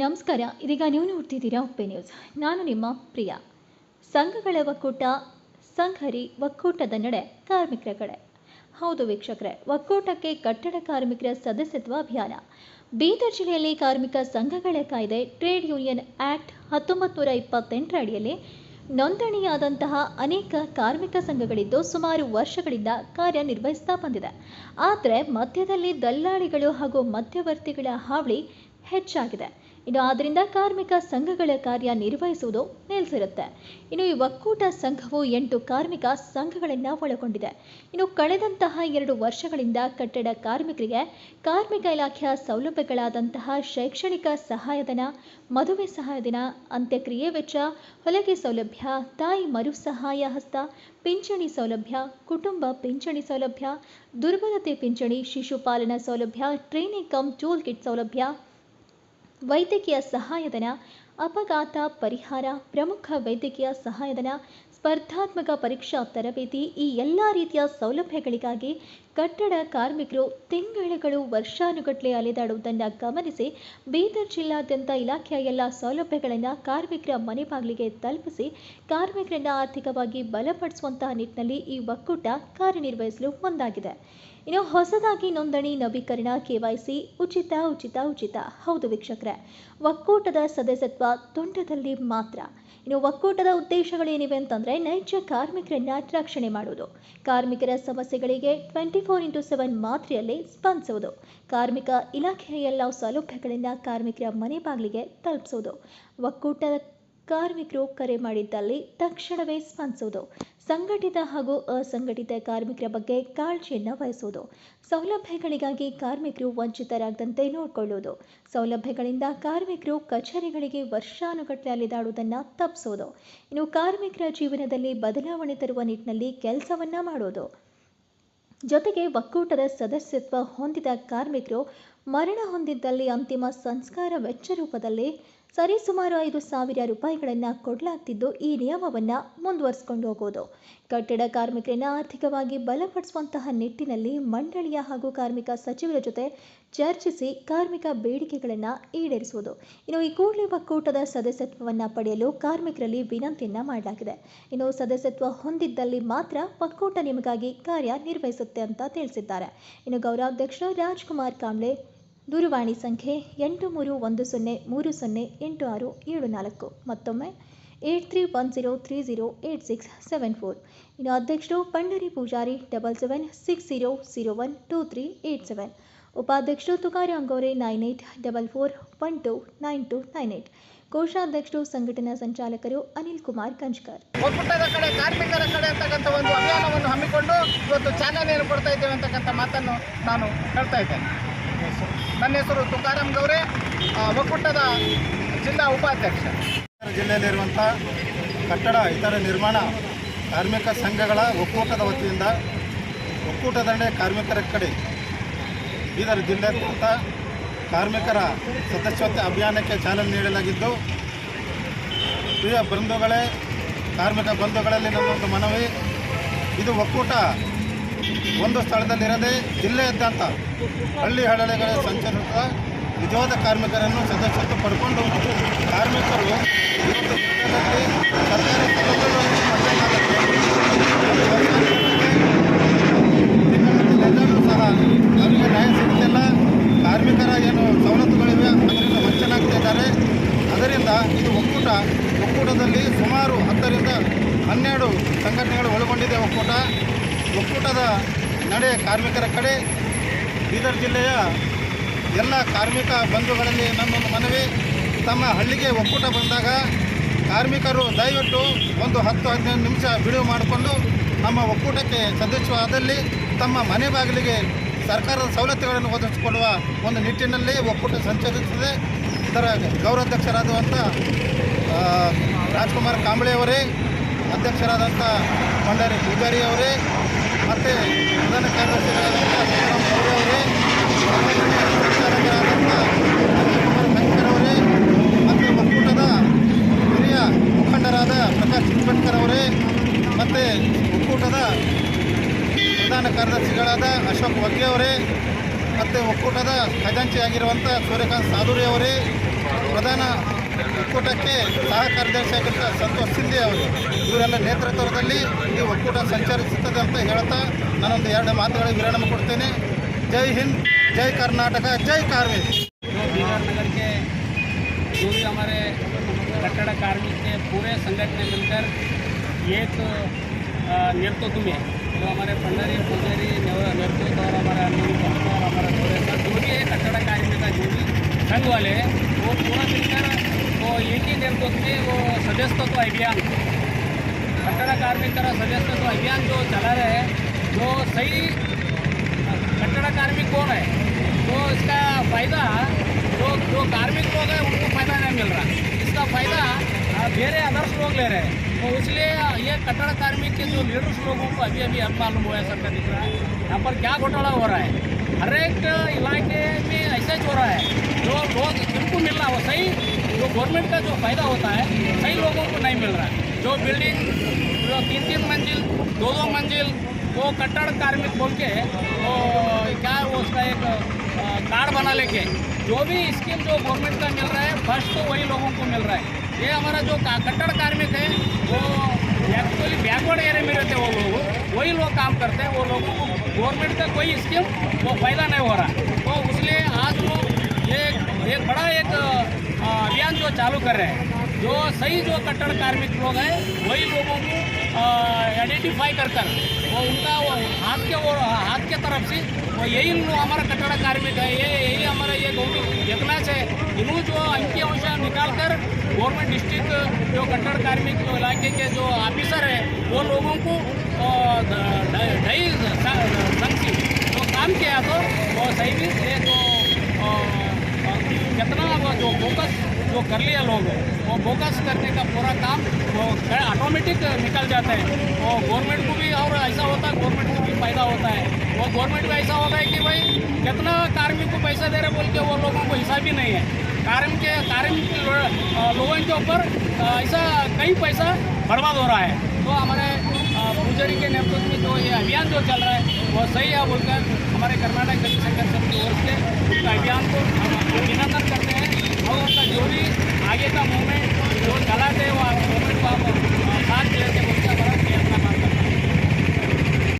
ನಮಸ್ಕಾರ. ಇದೀಗ ನೀವು ನೋಡ್ತಿದ್ದೀರಾ ಉಪ್ಪೆ ನ್ಯೂಸ್ ನಾನು ನಿಮ್ಮ ಪ್ರಿಯ. ಸಂಘಗಳ ಒಕ್ಕೂಟ, ಸಂಘರಿ ಒಕ್ಕೂಟದ ನಡೆ ಕಾರ್ಮಿಕರ ಕಡೆ. ಹೌದು ವೀಕ್ಷಕರೇ, ಒಕ್ಕೂಟಕ್ಕೆ ಕಟ್ಟಡ ಕಾರ್ಮಿಕರ ಸದಸ್ಯತ್ವ ಅಭಿಯಾನ. ಬೀದರ್ ಜಿಲ್ಲೆಯಲ್ಲಿ ಕಾರ್ಮಿಕ ಸಂಘಗಳ ಕಾಯ್ದೆ, ಟ್ರೇಡ್ ಯೂನಿಯನ್ ಆಕ್ಟ್ ಹತ್ತೊಂಬತ್ತು ನೂರ ಇಪ್ಪತ್ತೆಂಟರ ಅಡಿಯಲ್ಲಿ ನೋಂದಣಿಯಾದಂತಹ ಅನೇಕ ಕಾರ್ಮಿಕ ಸಂಘಗಳಿದ್ದು ಸುಮಾರು ವರ್ಷಗಳಿಂದ ಕಾರ್ಯನಿರ್ವಹಿಸ್ತಾ ಬಂದಿದೆ. ಆದರೆ ಮಧ್ಯದಲ್ಲಿ ದಲ್ಲಾಳಿಗಳು ಹಾಗೂ ಮಧ್ಯವರ್ತಿಗಳ ಹಾವಳಿ ಹೆಚ್ಚಾಗಿದೆ. ಇನ್ನು ಆದ್ದರಿಂದ ಕಾರ್ಮಿಕ ಸಂಘಗಳ ಕಾರ್ಯ ನಿರ್ವಹಿಸುವುದು ನಿಲ್ಲಿಸಿರುತ್ತೆ. ಇನ್ನು ಈ ಒಕ್ಕೂಟ ಸಂಘವು ಎಂಟು ಕಾರ್ಮಿಕ ಸಂಘಗಳನ್ನು ಒಳಗೊಂಡಿದೆ. ಇನ್ನು ಕಳೆದಂತಹ ಎರಡು ವರ್ಷಗಳಿಂದ ಕಟ್ಟಡ ಕಾರ್ಮಿಕರಿಗೆ ಕಾರ್ಮಿಕ ಇಲಾಖೆಯ ಸೌಲಭ್ಯಗಳಾದಂತಹ ಶೈಕ್ಷಣಿಕ ಸಹಾಯಧನ, ಮದುವೆ ಸಹಾಯಧನ, ಅಂತ್ಯಕ್ರಿಯೆ ವೆಚ್ಚ, ಹೊಲಗೆ ಸೌಲಭ್ಯ, ತಾಯಿ ಮರು ಸಹಾಯ ಹಸ್ತ, ಪಿಂಚಣಿ ಸೌಲಭ್ಯ, ಕುಟುಂಬ ಪಿಂಚಣಿ ಸೌಲಭ್ಯ, ದುರ್ಬಲತೆ ಪಿಂಚಣಿ ಶಿಶುಪಾಲನಾ ಸೌಲಭ್ಯ, ಟ್ರೈನಿಂಗ್ ಕಮ್ ಟೂಲ್ ಕಿಟ್ ಸೌಲಭ್ಯ ವೈದ್ಯಕೀಯ ಸಹಾಯಧನ ಅಪಘಾತ ಪರಿಹಾರ ಪ್ರಮುಖ ವೈದ್ಯಕೀಯ ಸಹಾಯಧನ ಸ್ಪರ್ಧಾತ್ಮಕ ಪರೀಕ್ಷಾ ತರಬೇತಿ ಈ ಎಲ್ಲ ರೀತಿಯ ಸೌಲಭ್ಯಗಳಿಗಾಗಿ ಕಟ್ಟಡ ಕಾರ್ಮಿಕರು ತಿಂಗಳುಗಳು ವರ್ಷಾನುಗಟ್ಟಲೆ ಅಲೆದಾಡುವುದನ್ನು ಗಮನಿಸಿ, ಬೀದರ್ ಜಿಲ್ಲಾದ್ಯಂತ ಇಲಾಖೆಯ ಎಲ್ಲ ಸೌಲಭ್ಯಗಳನ್ನು ಕಾರ್ಮಿಕರ ಮನೆ ಬಾಗಿಲಿಗೆ ತಲುಪಿಸಿ, ಕಾರ್ಮಿಕರನ್ನು ಆರ್ಥಿಕವಾಗಿ ಬಲಪಡಿಸುವಂತಹ ನಿಟ್ಟಿನಲ್ಲಿ ಈ ಒಕ್ಕೂಟ ಕಾರ್ಯನಿರ್ವಹಿಸಲು ಮುಂದಾಗಿದೆ. ಇನ್ನು ಹೊಸದಾಗಿ ನೋಂದಣಿ ನವೀಕರಣ ಕೆವೈಸಿ ಉಚಿತ ಉಚಿತ ಉಚಿತ. ಹೌದು ವೀಕ್ಷಕರೇ, ಒಕ್ಕೂಟದ ಸದಸ್ಯತ್ವ ತುಂಡದಲ್ಲಿ ಮಾತ್ರ. ಇನ್ನು ಒಕ್ಕೂಟದ ಉದ್ದೇಶಗಳೇನಿವೆ ಅಂತಂದರೆ ನೈಜ ಕಾರ್ಮಿಕರನ್ನ ರಕ್ಷಣೆ ಮಾಡುವುದು. ಕಾರ್ಮಿಕರ ಸಮಸ್ಯೆಗಳಿಗೆ ಟ್ವೆಂಟಿ ಫೋರ್ ಇಂಟು ಸೆವೆನ್ ಮಾತ್ರೆಯಲ್ಲಿ ಸ್ಪಂದಿಸುವುದು. ಕಾರ್ಮಿಕ ಇಲಾಖೆಯ ಎಲ್ಲ ಸೌಲಭ್ಯಗಳಿಂದ ಕಾರ್ಮಿಕರ ಮನೆ ಬಾಗಿಲಿಗೆ ತಲುಪಿಸುವುದು. ಒಕ್ಕೂಟದ ಕಾರ್ಮಿಕರು ಕರೆ ಮಾಡಿದ್ದಲ್ಲಿ ತಕ್ಷಣವೇ ಸ್ಪಂದಿಸುವುದು. ಸಂಘಟಿತ ಹಾಗೂ ಅಸಂಘಟಿತ ಕಾರ್ಮಿಕರ ಬಗ್ಗೆ ಕಾಳಜಿಯನ್ನು ವಹಿಸುವುದು. ಸೌಲಭ್ಯಗಳಿಗಾಗಿ ಕಾರ್ಮಿಕರು ವಂಚಿತರಾಗದಂತೆ ನೋಡಿಕೊಳ್ಳುವುದು. ಸೌಲಭ್ಯಗಳಿಂದ ಕಾರ್ಮಿಕರು ಕಚೇರಿಗಳಿಗೆ ವರ್ಷಾನುಗಟ್ಟಲೆ ಅಲೆದಾಡುವುದನ್ನು ತಪ್ಪಿಸುವುದು. ಇನ್ನು ಕಾರ್ಮಿಕರ ಜೀವನದಲ್ಲಿ ಬದಲಾವಣೆ ತರುವ ನಿಟ್ಟಿನಲ್ಲಿ ಕೆಲಸವನ್ನ ಮಾಡೋದು ಜೊತೆಗೆ ಒಕ್ಕೂಟದ ಸದಸ್ಯತ್ವ ಹೊಂದಿದ ಕಾರ್ಮಿಕರು ಮರಣ ಹೊಂದಿದ್ದಲ್ಲಿ ಅಂತಿಮ ಸಂಸ್ಕಾರ ವೆಚ್ಚ ರೂಪದಲ್ಲಿ ಸರಿಸುಮಾರು ಐದು ಸಾವಿರ ರೂಪಾಯಿಗಳನ್ನು ಕೊಡಲಾಗ್ತಿದ್ದು ಈ ನಿಯಮವನ್ನು ಮುಂದುವರಿಸಿಕೊಂಡು ಹೋಗೋದು. ಕಟ್ಟಡ ಕಾರ್ಮಿಕರನ್ನು ಆರ್ಥಿಕವಾಗಿ ಬಲಪಡಿಸುವಂತಹ ನಿಟ್ಟಿನಲ್ಲಿ ಮಂಡಳಿಯ ಹಾಗೂ ಕಾರ್ಮಿಕ ಸಚಿವರ ಜೊತೆ ಚರ್ಚಿಸಿ ಕಾರ್ಮಿಕ ಬೇಡಿಕೆಗಳನ್ನು ಈಡೇರಿಸುವುದು. ಇನ್ನು ಈ ಕೂಡಲೇ ಒಕ್ಕೂಟದ ಸದಸ್ಯತ್ವವನ್ನು ಪಡೆಯಲು ಕಾರ್ಮಿಕರಲ್ಲಿ ವಿನಂತಿಯನ್ನು ಮಾಡಲಾಗಿದೆ. ಇನ್ನು ಸದಸ್ಯತ್ವ ಹೊಂದಿದ್ದಲ್ಲಿ ಮಾತ್ರ ಒಕ್ಕೂಟ ನಿಮಗಾಗಿ ಕಾರ್ಯನಿರ್ವಹಿಸುತ್ತೆ ಅಂತ ತಿಳಿಸಿದ್ದಾರೆ. ಇನ್ನು ಗೌರವಾಧ್ಯಕ್ಷ ರಾಜ್ಕುಮಾರ್ ಕಾಂಬ್ಳೆ ದೂರವಾಣಿ ಸಂಖ್ಯೆ ಎಂಟು ಮೂರು ಒಂದು ಸೊನ್ನೆ ಮೂರು ಸೊನ್ನೆ ಎಂಟು ಆರು ಏಳು ನಾಲ್ಕು. ಮತ್ತೊಮ್ಮೆ eight three one zero three zero eight six seven four. ಇನ್ನು ಅಧ್ಯಕ್ಷರು Pandari Poojary double seven six zero zero one two three eight seven. ಉಪಾಧ್ಯಕ್ಷರು Tukaram Gaure nine eight double four one two nine two nine eight ಕೋಶಾಧ್ಯಕ್ಷರು ಸಂಘಟನಾ ಸಂಚಾಲಕರು ಅನಿಲ್ ಕುಮಾರ್ ಕಂಜ್ಕರ್ ಒಕ್ಕೂಟದ ಕಡೆ, ಕಾರ್ಮಿಕರ ಕಡೆ ಅಂತಕ್ಕಂಥ ಒಂದು ಅಭಿಯಾನವನ್ನು ಹಮ್ಮಿಕೊಂಡು ಇವತ್ತು ಚಾಲನೆಯನ್ನು ಕೊಡ್ತಾ ಇದ್ದೇವೆ ಅಂತಕ್ಕಂಥ ಮಾತನ್ನು ನಾನು ಹೇಳ್ತಾ ಇದ್ದೇನೆ. ನನ್ನ ಹೆಸರು ತುಕಾರಾಮ್ ಗೌರೆ ಒಕ್ಕೂಟದ ಜಿಲ್ಲಾ ಉಪಾಧ್ಯಕ್ಷ. ಜಿಲ್ಲೆಯಲ್ಲಿರುವಂಥ ಕಟ್ಟಡ, ಇತರ ನಿರ್ಮಾಣ ಕಾರ್ಮಿಕ ಸಂಘಗಳ ಒಕ್ಕೂಟದ ವತಿಯಿಂದ ಒಕ್ಕೂಟದಂಡೆ ಕಾರ್ಮಿಕರ ಕಡೆ ಬೀದರ್ ಜಿಲ್ಲೆಯಾದ್ಯಂತ ಕಾರ್ಮಿಕರ ಸದಸ್ಯತೆ ಅಭಿಯಾನಕ್ಕೆ ಚಾಲನೆ ನೀಡಲಾಗಿದ್ದು, ಪ್ರಿಯ ಬಂಧುಗಳೇ, ಕಾರ್ಮಿಕ ಬಂಧುಗಳಲ್ಲಿ ನನ್ನೊಂದು ಮನವಿ. ಇದು ಒಕ್ಕೂಟ ಒಂದು ಸ್ಥಳದಲ್ಲಿರದೆ ಜಿಲ್ಲೆಯಾದ್ಯಂತ ಹಳ್ಳಿ ಹಳ್ಳಿಗಳ ಸಂಚರಿಸುವ ನಿಜವಾದ ಕಾರ್ಮಿಕರನ್ನು ಸದಸ್ಯತ್ವ ಪಡ್ಕೊಂಡು ಕಾರ್ಮಿಕರು ಇವತ್ತು ಸರ್ಕಾರಿ. ಎಲ್ಲರೂ ಸಹ ಅವರಿಗೆ ನ್ಯಾಯ ಸಿಗ್ತಿಲ್ಲ ಕಾರ್ಮಿಕರ ಏನು ಸವಲತ್ತುಗಳಿವೆ ಅದರಿಂದ ವಂಚನಾಗ್ತಿದ್ದಾರೆ ಅದರಿಂದ ಇದು ಒಕ್ಕೂಟ ಒಕ್ಕೂಟದಲ್ಲಿ ಸುಮಾರು ಹತ್ತರಿಂದ ಹನ್ನೆರಡು ಸಂಘಟನೆಗಳು ಒಳಗೊಂಡಿದೆ ಒಕ್ಕೂಟ ಒಕ್ಕೂಟದ ನಡೆ ಕಾರ್ಮಿಕರ ಕಡೆ ಬೀದರ್ ಜಿಲ್ಲೆಯ ಎಲ್ಲ ಕಾರ್ಮಿಕ ಬಂಧುಗಳಲ್ಲಿ ನನ್ನೊಂದು ಮನವಿ. ತಮ್ಮ ಹಳ್ಳಿಗೆ ಒಕ್ಕೂಟ ಬಂದಾಗ ಕಾರ್ಮಿಕರು ದಯವಿಟ್ಟು ಒಂದು ಹತ್ತು ಹದಿನೈದು ನಿಮಿಷ ಬಿಡುವು ಮಾಡಿಕೊಂಡು ನಮ್ಮ ಒಕ್ಕೂಟಕ್ಕೆ ಸದಸ್ಯವಾದಲ್ಲಿ ತಮ್ಮ ಮನೆ ಬಾಗಿಲಿಗೆ ಸರ್ಕಾರದ ಸವಲತ್ತುಗಳನ್ನು ಒದಗಿಸಿಕೊಡುವ ಒಂದು ನಿಟ್ಟಿನಲ್ಲಿ ಒಕ್ಕೂಟ ಸಂಚರಿಸುತ್ತದೆ ಇದರ ಗೌರವಾಧ್ಯಕ್ಷರಾದಂಥ ರಾಜ್ಕುಮಾರ್ ಕಾಂಬಳೆಯವರೇ ಅಧ್ಯಕ್ಷರಾದಂಥ ಭಂಡಾರಿ ಪೂಜಾರಿ ಅವರೇ ಮತ್ತು ಪ್ರಧಾನ ಕಾರ್ಯದರ್ಶಿಗಳಾದಂಥ ಸಿದ್ದರಾಮ್ ಅವರೇ ಕಂಕರ್ ಅವರೇ, ಮತ್ತು ಒಕ್ಕೂಟದ ಹಿರಿಯ ಮುಖಂಡರಾದ ಪ್ರಕಾಶ್ ಚಿಕ್ಕಬೆಟ್ಕರ್ ಅವರೇ, ಮತ್ತು ಒಕ್ಕೂಟದ ಪ್ರಧಾನ ಕಾರ್ಯದರ್ಶಿಗಳಾದ ಅಶೋಕ್ ವಗ್ಗೆ ಅವರೇ, ಮತ್ತು ಒಕ್ಕೂಟದ ಖಜಾಂಚಿ ಆಗಿರುವಂಥ ಸೂರ್ಯಕಾಂತ್ ಸಾಧುರಿ ಅವರೇ, ಪ್ರಧಾನ ಒಕ್ಕೂಟಕ್ಕೆ ಸಹ ಕಾರ್ಯದರ್ಶಿಯಾಗಿದ್ದ ಸಂತೋಷ್ ಸಿಂಧೆ ಅವರು ಇವರೆಲ್ಲ ನೇತೃತ್ವದಲ್ಲಿ ಈ ಒಕ್ಕೂಟ ಸಂಚರಿಸುತ್ತದೆ ಅಂತ ಹೇಳ್ತಾ ನಾನೊಂದು ಎರಡು ಮಾತುಗಳ ವಿರಾಮ ಕೊಡ್ತೇನೆ ಜೈ ಹಿಂದ್ ಜೈ ಕರ್ನಾಟಕ ಜೈ ಕಾರ್ಮಿಕ್ जो बिहार नगर के जो भी हमारे कट्टड़ कार्मिक के पूरे संगठन ने मिलकर एक अ, नेतृत्व में जो हमारे पंडरी पुजारी नेव- नेतृत्व और हमारे अनिल पंत और हमारा सुरेश सर, जो भी है कट्टड़ कार्मिक का जो भी संघ वाले हैं, वो पूरा मिलकर वो एक ही नेतृत्व में वो सदस्यत्व अभियान कट्टड़ कार्मिक सदस्यत्व अभियान जो चला रहे हैं, जो सही कट्टड़ कार्मिक कौन है? तो इसका फ़ायदा, जो जो कार्मिक लोग हैं, उनको फ़ायदा नहीं मिल रहा। इसका फ़ायदा मेरे अदर्स लोग ले रहे हैं। तो इसलिए ये कट्टड़ कार्मिक के जो लीडर्स लोगों को अभी अभी अब मालूम हुआ है सबका दिख रहा है यहाँ पर क्या घोटाला हो रहा है? हर एक इलाके में ऐसा ही हो रहा है जो लोग जिनको मिल रहा है वो सही जो गवर्नमेंट का जो फ़ायदा होता है, कई लोगों को नहीं मिल रहा है। जो बिल्डिंग, जो तीन तीन मंजिल दो दो मंजिल, वो कट्टर कार्मिक बोल के वो क्या है, वो उसका एक कार्ड बना लेके, जो भी स्कीम जो गवर्नमेंट का मिल रहा है, फ़र्स्ट तो वही लोगों को मिल रहा है। ये हमारा जो कट्टर कार्मिक है, वो एक्चुअली बैकवर्ड एरिया में रहते हैं वो लोग। वही लोग काम करते हैं, वो लोगों को गवर्नमेंट का कोई स्कीम, वो फ़ायदा नहीं हो रहा। तो इसलिए आज लोग ये एक बड़ा एक अ, अभियान जो चालू कर रहे हैं। जो सही जो कट्टर कार्मिक लोग हैं, वही लोगों को आइडेंटिफाई कर कर वो उनका वो हाथ के वो हाथ के तरफ़ से वो यही हमारा कट्टर कार्मिक है, ये यही हमारा ये गौरी यज्ञनाच है। इन्हों जो अंकी अंश निकाल कर गवर्नमेंट डिस्ट्रिक्ट जो कट्टर कार्मिक जो इलाके के जो ऑफिसर है, वो लोगों को ढाई संघ से जो काम किया तो वो सही भी एक कितना वो जो फोकस जो कर लिया लोग। वो फोकस करने का पूरा काम, वो ऑटोमेटिक निकल जाता है। वो गवर्नमेंट को भी और ऐसा होता है गवर्नमेंट को भी फ़ायदा होता है। वो गवर्नमेंट को ऐसा होता है कि भाई, कितना कार्मिक को पैसा दे रहे बोल के वो लोगों को हिसाब ही नहीं है। कार्मिक के, कार्मिक लोगों के ऊपर ऐसा कई पैसा बर्बाद हो रहा है। तो हमारे पुजारी के नेतृत्व में जो ये अभियान जो चल रहा है, वो सही है बोलकर हमारे कर्नाटक दलित संघर्ष समिति की ओर से अभियान को हम अभिनंदन करते हैं। और उनका जो भी आगे का मूवमेंट जो चलाते हैं वो मूवमेंट को आप साथ लेते हमारा